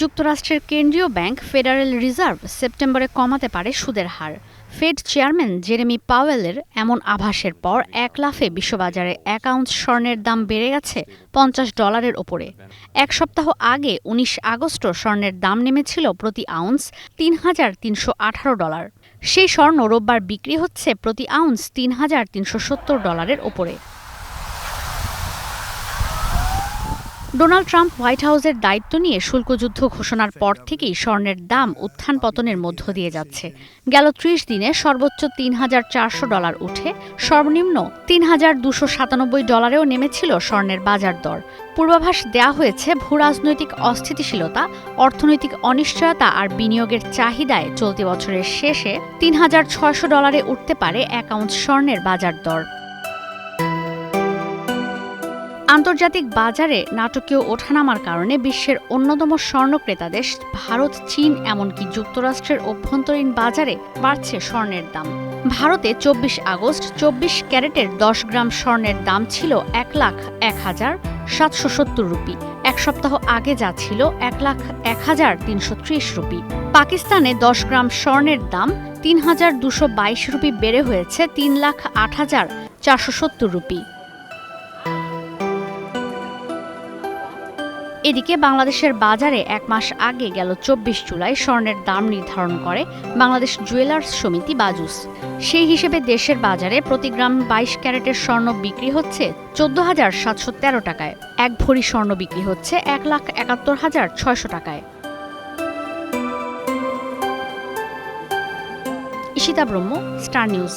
যুক্তরাষ্ট্রের কেন্দ্রীয় bank federal reserve সেপ্টেম্বরে কমাতে পারে সুদের হার। ফেড চেয়ারম্যান জেরেমি পাওয়েলের এমন আভাসের পর এক লাফে বিশ্ববাজারে এক আউন্স স্বর্ণের দাম বেড়ে গেছে পঞ্চাশ ডলারের ওপরে। এক সপ্তাহ আগে উনিশ আগস্ট স্বর্ণের দাম নেমেছিল প্রতি আউন্স তিন হাজার তিনশো আঠারো ডলার। সেই স্বর্ণ রোববার বিক্রি হচ্ছে প্রতি আউন্স তিন হাজার তিনশো সত্তর ডলারের ওপরে। ডোনাল্ড ট্রাম্প হোয়াইট হাউসের দায়িত্ব নিয়ে শুল্কযুদ্ধ ঘোষণার পর থেকেই স্বর্ণের দাম উত্থান পতনের মধ্য দিয়ে যাচ্ছে। গেল ত্রিশ দিনে সর্বোচ্চ তিন হাজার চারশো ডলার উঠে, সর্বনিম্ন তিন হাজার দুশো সাতানব্বই ডলারেও নেমেছিল স্বর্ণের বাজার দর। পূর্বাভাস দেয়া হয়েছে ভূরাজনৈতিক অস্থিতিশীলতা, অর্থনৈতিক অনিশ্চয়তা আর বিনিয়োগের চাহিদায় চলতি বছরের শেষে তিন হাজার ছয়শো ডলারে উঠতে পারে আউন্স স্বর্ণের বাজার দর। আন্তর্জাতিক বাজারে নাটকীয় ওঠানামার কারণে বিশ্বের অন্যতম স্বর্ণ ক্রেতা দেশ ভারত, চীন, এমনকি যুক্তরাষ্ট্রের অভ্যন্তরীণ বাজারে বাড়ছে স্বর্ণের দাম। ভারতে চব্বিশ আগস্ট চব্বিশ ক্যারেটের দশ গ্রাম স্বর্ণের দাম ছিল এক লাখ এক হাজার সাতশো সত্তর রুপি। এক সপ্তাহ আগে যা ছিল এক লাখ এক হাজার তিনশো ত্রিশ রুপি। পাকিস্তানে দশ গ্রাম স্বর্ণের দাম তিন হাজার দুশো বাইশ রুপি বেড়ে হয়েছে তিন লাখ আট হাজার চারশো সত্তর রুপি। এদিকে বাংলাদেশের বাজারে এক মাস আগে গেল চব্বিশ জুলাই স্বর্ণের দাম নির্ধারণ করে বাংলাদেশ জুয়েলার্স সমিতি বাজুস। সেই হিসেবে দেশের বাজারে প্রতি গ্রাম বাইশ ক্যারেটের স্বর্ণ বিক্রি হচ্ছে চোদ্দ হাজার সাতশো তেরো টাকায়। এক ভরি স্বর্ণ বিক্রি হচ্ছে এক লাখ একাত্তর হাজার ছয়শো টাকায়। ইশিতা ব্রহ্ম, স্টার নিউজ।